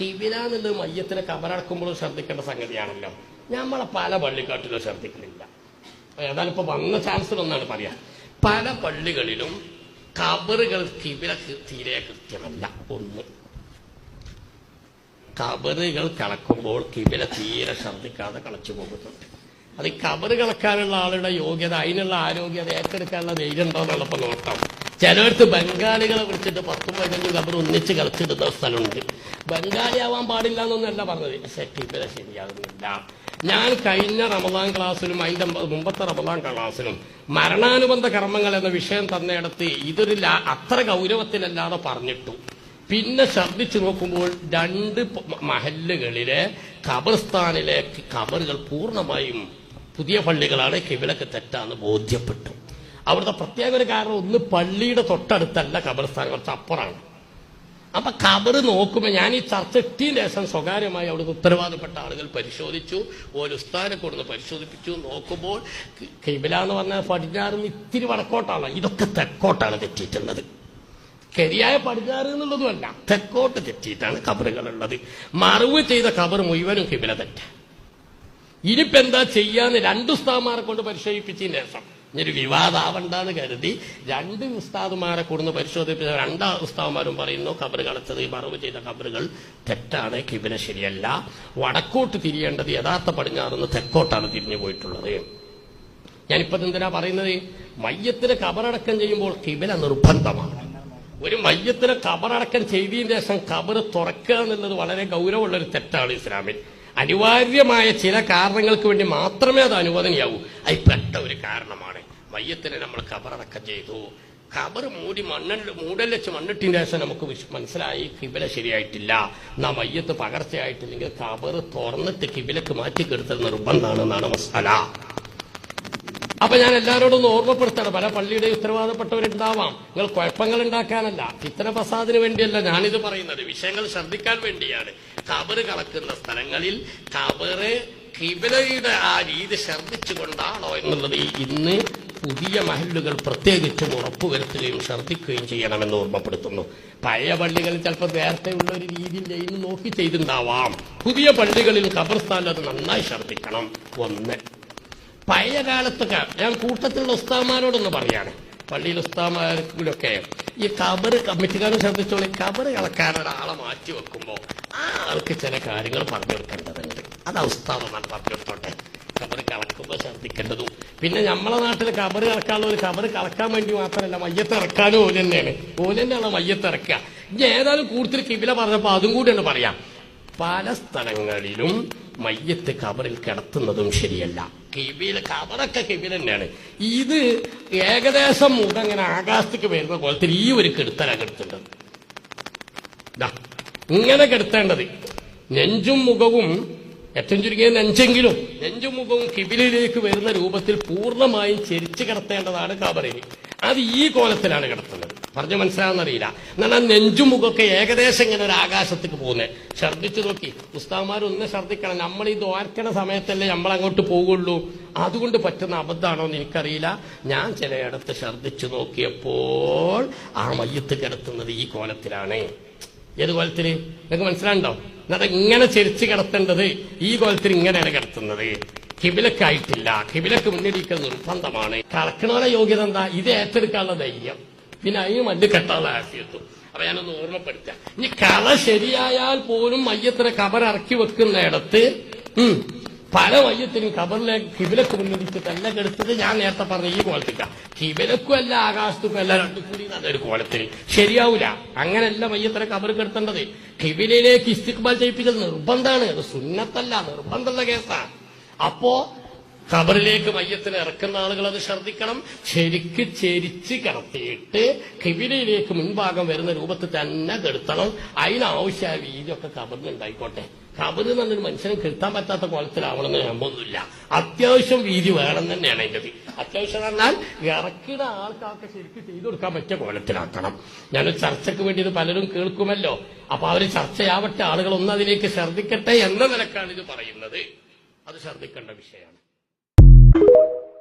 കിബില എന്നുള്ളത് മയ്യത്തിനെ കബറടക്കുമ്പോഴും ശ്രദ്ധിക്കേണ്ട സംഗതിയാണല്ലോ. നമ്മളെ പല പള്ളിക്കാട്ടിലും ശ്രദ്ധിക്കുന്നില്ല. ഏതായാലും ഇപ്പൊ വന്ന ചാൻസിലൊന്നാണ് പറയാ. പല പള്ളികളിലും കബറുകൾ കിബില തീരെ കൃത്യമല്ല. ഒന്ന്. കബറുകൾ കളക്കുമ്പോൾ കിബില തീരെ ശ്രദ്ധിക്കാതെ കളച്ചു പോകുന്നുണ്ട്. അത് കബറ് കളക്കാനുള്ള ആളുടെ യോഗ്യത അതിനുള്ള ആരോഗ്യത ഏറ്റെടുക്കാനുള്ള ധൈര്യം ഉണ്ടോ എന്നുള്ളപ്പോൾ നോക്കാം. ചിലയിടത്ത് ബംഗാളികളെ വിളിച്ചിട്ട് പത്തും പതിനഞ്ചും കബർ ഒന്നിച്ച് കളിച്ചിടുന്ന സ്ഥലമുണ്ട്. ബംഗാളി ആവാൻ പാടില്ല എന്നൊന്നല്ല പറഞ്ഞത് കിബില ശരിയാകുന്നില്ല. ഞാൻ കഴിഞ്ഞ റമദാൻ ക്ലാസ്സിലും അതിന്റെ മുമ്പത്തെ റമദാൻ ക്ലാസ്സിലും മരണാനുബന്ധ കർമ്മങ്ങൾ എന്ന വിഷയം തന്നയിടത്ത് ഇതൊരു അത്ര ഗൗരവത്തിലല്ലാതെ പറഞ്ഞിട്ടു. പിന്നെ ശ്രദ്ധിച്ചു നോക്കുമ്പോൾ രണ്ട് മഹല്ലുകളിലെ ഖബർസ്ഥാനിലെ ഖബറുകൾ പൂർണമായും പുതിയ പള്ളികളാണ് കിവിലക്ക് തെറ്റാന്ന് ബോധ്യപ്പെട്ടു. അവിടുത്തെ പ്രത്യേക ഒരു കാരണം ഒന്ന് പള്ളിയുടെ തൊട്ടടുത്തല്ല ഖബർസ്ഥാൻ കുറച്ച് അപ്പുറമാണ്. അപ്പൊ ഖബർ നോക്കുമ്പോൾ ഞാൻ ഈ ചർച്ച എത്തിയ ശേഷം സ്വകാര്യമായി അവിടുത്തെ ഉത്തരവാദപ്പെട്ട ആളുകൾ പരിശോധിച്ചു. ഒരു ഉസ്താനെ കൊടുന്ന് പരിശോധിപ്പിച്ചു. നോക്കുമ്പോൾ കിബില എന്ന് പറഞ്ഞാൽ പടിഞ്ഞാറ് ഇത്തിരി വടക്കോട്ടാണ്. ഇതൊക്കെ തെക്കോട്ടാണ് തെറ്റിയിട്ടുള്ളത്. ശരിയായ പടിഞ്ഞാറ് എന്നുള്ളതുമല്ല തെക്കോട്ട് തെറ്റിയിട്ടാണ് കബറുകളുള്ളത് മറവ് ചെയ്ത കബർ മുഴുവനും കിബില തെറ്റ ഇനിയിപ്പെന്താ ചെയ്യാന്ന് രണ്ടു സ്ഥാനമാരെ കൊണ്ട് പരിശോധിപ്പിച്ചതിന് ശേഷം ഇനി വിവാദാവണ്ടെന്ന് കരുതി രണ്ട് ഉസ്താദുമാരെ കൊടുന്ന് പരിശോധിപ്പിച്ച രണ്ടാ ഉസ്താദുമാരും പറയുന്നു കബർ കളച്ചത് മറവ് ചെയ്ത കബറുകൾ തെറ്റാണ് കിബിന ശരിയല്ല. വടക്കോട്ട് തിരിയേണ്ടത് യഥാർത്ഥ പടിഞ്ഞാറുന്ന് തെക്കോട്ടാണ് തിരിഞ്ഞു പോയിട്ടുള്ളത്. ഞാനിപ്പോ എന്തിനാ പറയുന്നത്? മയ്യത്തിന് കബറടക്കം ചെയ്യുമ്പോൾ കിബില നിർബന്ധമാണ്. ഒരു മയ്യത്തിന് കബറടക്കം ചെയ്തതിന് ശേഷം കബർ തുറക്കുക എന്നുള്ളത് വളരെ ഗൗരവമുള്ള ഒരു തെറ്റാണ് ഇസ്ലാമിൽ. അനിവാര്യമായ ചില കാരണങ്ങൾക്ക് വേണ്ടി മാത്രമേ അത് അനുവദനയാവൂ. അത് പെട്ട ഒരു കാരണമാണ്. മയ്യത്തിനെ നമ്മൾ കബറടക്കം ചെയ്തു. കബർ മൂടി മണ്ണിൽ മൂടൽ വെച്ച് മണ്ണിട്ടിന് ശേഷം നമുക്ക് മനസ്സിലായി കിബില ശരിയായിട്ടില്ല. നാം മയ്യത്ത് പകർച്ചയായിട്ടില്ലെങ്കിൽ കബർ തുറന്നിട്ട് കിബിലക്ക് മാറ്റി കെടുത്തൽ നിർബന്ധമാണെന്നാണ് മസാല. അപ്പൊ ഞാൻ എല്ലാവരോടും ഒന്ന് ഓർമ്മപ്പെടുത്തണം. പല പള്ളിയുടെ ഉത്തരവാദപ്പെട്ടവരുണ്ടാവാം. നിങ്ങൾ കുഴപ്പങ്ങൾ ഉണ്ടാക്കാനല്ല ഇത്തര പ്രസാദിന് വേണ്ടിയല്ല ഞാനിത് പറയുന്നത്. വിഷയങ്ങൾ ശ്രദ്ധിക്കാൻ വേണ്ടിയാണ്. കബറ് കളക്കുന്ന സ്ഥലങ്ങളിൽ കബറ് കിബിലയുടെ ആ രീതി ശ്രദ്ധിച്ചുകൊണ്ടാണോ എന്നുള്ളത് ഇന്ന് പുതിയ മഹല്ലുകൾ പ്രത്യേകിച്ചും ഉറപ്പുവരുത്തുകയും ശ്രദ്ധിക്കുകയും ചെയ്യണമെന്ന് ഓർമ്മപ്പെടുത്തുന്നു. പഴയ പള്ളികളിൽ ചിലപ്പോൾ നേരത്തെ ഉള്ള ഒരു രീതിയിൽ ചെയ്യുന്നു നോക്കി ചെയ്തിട്ടുണ്ടാവാം. പുതിയ പള്ളികളിൽ കബർസ്ഥാനത് അത് നന്നായി ശ്രദ്ധിക്കണം. ഒന്ന്. പഴയ കാലത്തൊക്കെ ഞാൻ കൂട്ടത്തിലുള്ള ഉസ്താമാരോടൊന്ന് പറയാണ്. പള്ളിയിൽ ഉസ്താമാരൊക്കെ ഈ കബറ് കമ്മിറ്റിക്കാരും ശ്രദ്ധിച്ചോളി കബറ് കളക്കാൻ ഒരാളെ മാറ്റി വെക്കുമ്പോൾ ആ ആൾക്ക് ചില കാര്യങ്ങൾ പറഞ്ഞു കൊടുക്കേണ്ടതുണ്ട്. അത് ഉസ്താമെന്നാണ് പറഞ്ഞു കൊടുത്തോട്ടെ. കബറ് കളക്കുമ്പോൾ ശ്രദ്ധിക്കേണ്ടതും. പിന്നെ നമ്മളെ നാട്ടിൽ കബറ് കളക്കാനുള്ള ഒരു കബറ് കളക്കാൻ വേണ്ടി മാത്രമല്ല മയ്യത്ത് ഇറക്കാനും ഓൽ തന്നെയാണ്. ഓൽ തന്നെയാണ് മയ്യത്ത് ഇറക്കുക. ഇനി ഏതായാലും കൂടുതൽ കിബില പറഞ്ഞപ്പോൾ അതും കൂടിയാണ് പറയാം. പല സ്ഥലങ്ങളിലും മയ്യത്ത് കബറിൽ കിടത്തുന്നതും ശരിയല്ല. കിബില കബറൊക്കെ കിബിൽ തന്നെയാണ്. ഇത് ഏകദേശം മുഖം ഇങ്ങനെ ആകാശത്തേക്ക് വരുന്ന കോലത്തിൽ ഈ ഒരു കെടുത്തലാണ് കെടുത്തേണ്ടത്. ഇങ്ങനെ കെടുത്തേണ്ടത്. നെഞ്ചും മുഖവും ഏറ്റവും ചുരുങ്ങിയ നെഞ്ചെങ്കിലും നെഞ്ചും മുഖവും കിബിലിലേക്ക് വരുന്ന രൂപത്തിൽ പൂർണമായും ചെരിച്ചു കിടത്തേണ്ടതാണ് കബറിന് അത് ഈ കോലത്തിലാണ് കിടത്തുന്നത്. പറഞ്ഞു മനസ്സിലാവുന്നറിയില്ല. എന്നാൽ ആ നെഞ്ചും മുഖമൊക്കെ ഏകദേശം ഇങ്ങനെ ഒരു ആകാശത്തേക്ക് പോകുന്നത് ഛർദ്ദിച്ചു നോക്കി. ഉസ്താവന്മാരൊന്ന് ഛർദ്ദിക്കണം. നമ്മൾ ഈ ദ്വാരക്കണ സമയത്തല്ലേ നമ്മൾ അങ്ങോട്ട് പോകുള്ളൂ. അതുകൊണ്ട് പറ്റുന്ന അബദ്ധമാണോ എന്ന് എനിക്കറിയില്ല. ഞാൻ ചിലയിടത്ത് ഛർദ്ദിച്ചു നോക്കിയപ്പോൾ ആ മയ്യത്ത് കിടത്തുന്നത് ഈ കോലത്തിലാണ്. ഏത് കോലത്തിൽ? നിങ്ങൾക്ക് മനസ്സിലാണ്ടോ എന്നാൽ ഇങ്ങനെ ചെരിച്ച് കിടത്തേണ്ടത് ഈ കോലത്തിൽ ഇങ്ങനെയാണ് കിടത്തുന്നത്. കിബിലക്കായിട്ടില്ല കിബിലക്ക് മുന്നിടിക്കൽ നിർബന്ധമാണ്. കളക്കണോലെ യോഗ്യത എന്താ? ഇത് ഏറ്റെടുക്കാനുള്ള ധൈര്യം. പിന്നെ അതിന് മല്ല് കെട്ടാനുള്ള ആഫിയത്തും അപ്പൊ ഞാനൊന്ന് ഓർമ്മപ്പെടുത്താം. ഇനി കല ശരിയായാൽ പോലും മയ്യത്തിനെ കബർ ഇറക്കി വെക്കുന്നിടത്ത് പല മയ്യത്തിനും കബറിലെ കിബിലക്ക് മുന്നിടിച്ചിട്ടല്ല കെടുത്തത് ഞാൻ നേരത്തെ പറഞ്ഞ ഈ കോലത്തിക്ക കിബിലക്കും അല്ല ആകാശത്തുക്കും അല്ല രണ്ടും കൂടി നല്ലൊരു കോലത്തിൽ ശരിയാവൂല. അങ്ങനെയല്ല മയ്യത്തിനെ കബർ കെടുത്തേണ്ടത്. കിബിലയിലേക്ക് ഇസ്തിക്ബാൽ ചെയ്യിപ്പിക്കൽ നിർബന്ധമാണ് അത് സുന്നത്തല്ല നിർബന്ധമുള്ള കേസാണ് അപ്പോ ഖബറിലേക്ക് മയ്യത്തിന് ഇറക്കുന്ന ആളുകൾ അത് ശ്രദ്ധിക്കണം ശരിക്ക് ചെരിച്ച് കിടത്തിയിട്ട് കിബിലയിലേക്ക് മുൻഭാഗം വരുന്ന രൂപത്തിൽ തന്നെ കെടുത്തണം. അതിനാവശ്യമായ വീതിയൊക്കെ ഖബറിന് ഉണ്ടായിക്കോട്ടെ. ഖബറ് എന്നൊരു മനുഷ്യനെ കിട്ടാൻ പറ്റാത്ത കോലത്തിലാവണമെന്ന് നമ്പൊന്നുമില്ല അത്യാവശ്യം വീതി വേണം തന്നെയാണ് അതിന്റെ അത്യാവശ്യം എന്ന് പറഞ്ഞാൽ ഇറക്കിട ആൾക്കാർക്ക് ശരിക്കും ചെയ്തു കൊടുക്കാൻ പറ്റിയ കോലത്തിലാക്കണം. ഞാനൊരു ചർച്ചയ്ക്ക് വേണ്ടി ഇത് പലരും കേൾക്കുമല്ലോ. അപ്പൊ അവർ ചർച്ചയാവട്ടെ ആളുകൾ ഒന്ന് അതിലേക്ക് ശ്രദ്ധിക്കട്ടെ എന്ന നിലക്കാണ് ഇത് പറയുന്നത്. അത് ശ്രദ്ധിക്കേണ്ട വിഷയമാണ്. Assalamualaikum.